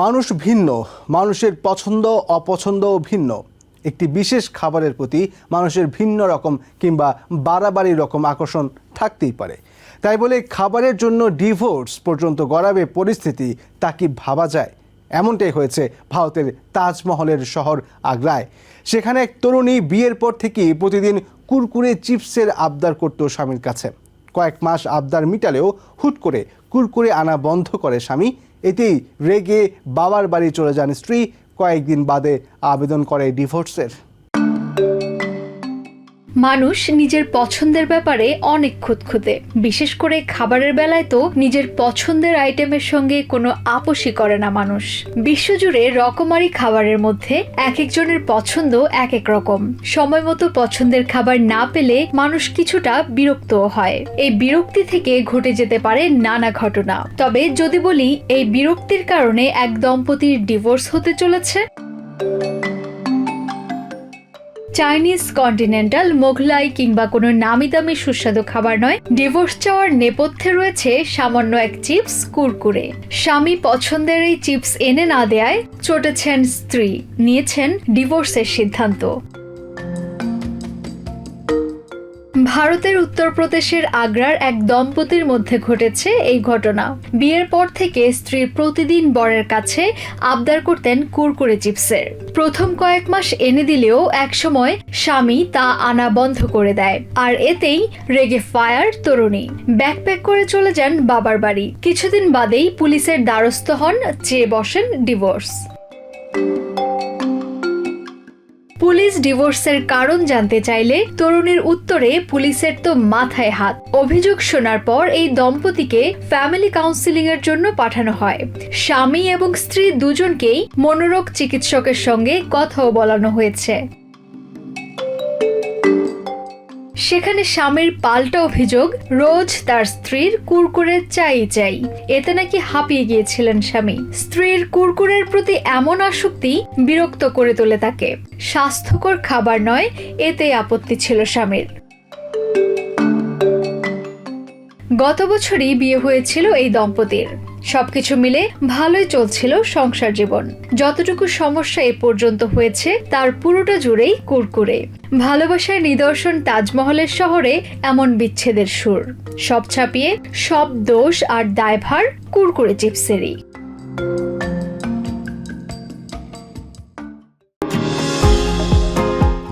মানুষ ভিন্ন, মানুষের পছন্দ অপছন্দও ভিন্ন। একটি বিশেষ খাবারের প্রতি মানুষের ভিন্ন রকম কিংবা বাড়াবাড়ি রকম আকর্ষণ থাকতেই পারে। তাই বলে খাবারের জন্য ডিভোর্স পর্যন্ত গড়াবে পরিস্থিতি, তা কি ভাবা যায়? এমনটাই হয়েছে ভারতের তাজমহলের শহর আগ্রায়। সেখানে এক তরুণী বিয়ের পর থেকেই প্রতিদিন কুরকুরে চিপসের আবদার করত স্বামীর কাছে। কয়েক মাস আবদার মিটালেও হুট করে কুরকুরে আনা বন্ধ করে স্বামী। এতেই রেগে বাবার বাড়ি চলে যান স্ত্রী। কয়েকদিন বাদে আবেদন করে ডিভোর্সের। মানুষ নিজের পছন্দের ব্যাপারে অনেক খুঁতখুঁতে। বিশেষ করে খাবারের বেলায় তো নিজের পছন্দের আইটেমের সঙ্গে কোনো আপোষই করে না মানুষ। বিশ্বজুড়ে রকমারি খাবারের মধ্যে এক একজনের পছন্দ এক এক রকম। সময় মতো পছন্দের খাবার না পেলে মানুষ কিছুটা বিরক্তও হয়। এই বিরক্তি থেকে ঘটে যেতে পারে নানা ঘটনা। তবে যদি বলি, এই বিরক্তির কারণে এক দম্পতির ডিভোর্স হতে চলেছে? চাইনিজ কন্টিনেন্টাল মোগলাই কিংবা কোনো নামি দামি সুস্বাদু খাবার নয়। ডিভোর্স চাওয়ার নেপথ্যে রয়েছে সামান্য এক চিপস, কুরকুরে। স্বামী পছন্দের এই চিপস এনে না দেয়ায় চটেছেন স্ত্রী, নিয়েছেন ডিভোর্সের সিদ্ধান্ত। ভারতের উত্তরপ্রদেশের আগ্রার এক দম্পতির মধ্যে ঘটেছে এই ঘটনা। বিয়ের পর থেকে স্ত্রী প্রতিদিন বরের কাছে আবদার করতেন কুরকুরে চিপসের। প্রথম কয়েক মাস এনে দিলেও একসময় স্বামী তা আনা বন্ধ করে দেয়, আর এতেই রেগে ফায়ার তরুণী। ব্যাকপ্যাক করে চলে যান বাবার বাড়ি। কিছুদিন বাদেই পুলিশের দ্বারস্থ হন, চেয়ে বসেন ডিভোর্স। ডিভোর্সের কারণ জানতে চাইলে তরুণীর উত্তরে পুলিশের তো মাথায় হাত। অভিযোগ শোনার পর এই দম্পতিকে ফ্যামিলি কাউন্সিলিং এর জন্য পাঠানো হয়। স্বামী এবং স্ত্রী দুজনকেই মনোরোগ চিকিৎসকের সঙ্গে কথাও বলানো হয়েছে। সেখানে স্বামীর পাল্টা অভিযোগ, রোজ তার স্ত্রীর কুরকুরে চাই চাই। এতে নাকি হাঁপিয়ে গিয়েছিলেন স্বামী। স্ত্রীর কুরকুরের প্রতি এমন আসক্তি বিরক্ত করে তোলে তাকে। স্বাস্থ্যকর খাবার নয়, এতে আপত্তি ছিল স্বামীর। গত বছরই বিয়ে হয়েছিল এই দম্পতির। সবকিছু মিলে ভালোই চলছিল সংসার জীবন। যতটুকু সমস্যা এ পর্যন্ত হয়েছে, তার পুরোটা জুড়েই কুরকুরে। ভালোবাসার নিদর্শন তাজমহলের শহরে এমন বিচ্ছেদের সুর। সব ছাপিয়ে সব দোষ আর দায়ভার কুরকুরে চিপসেরই।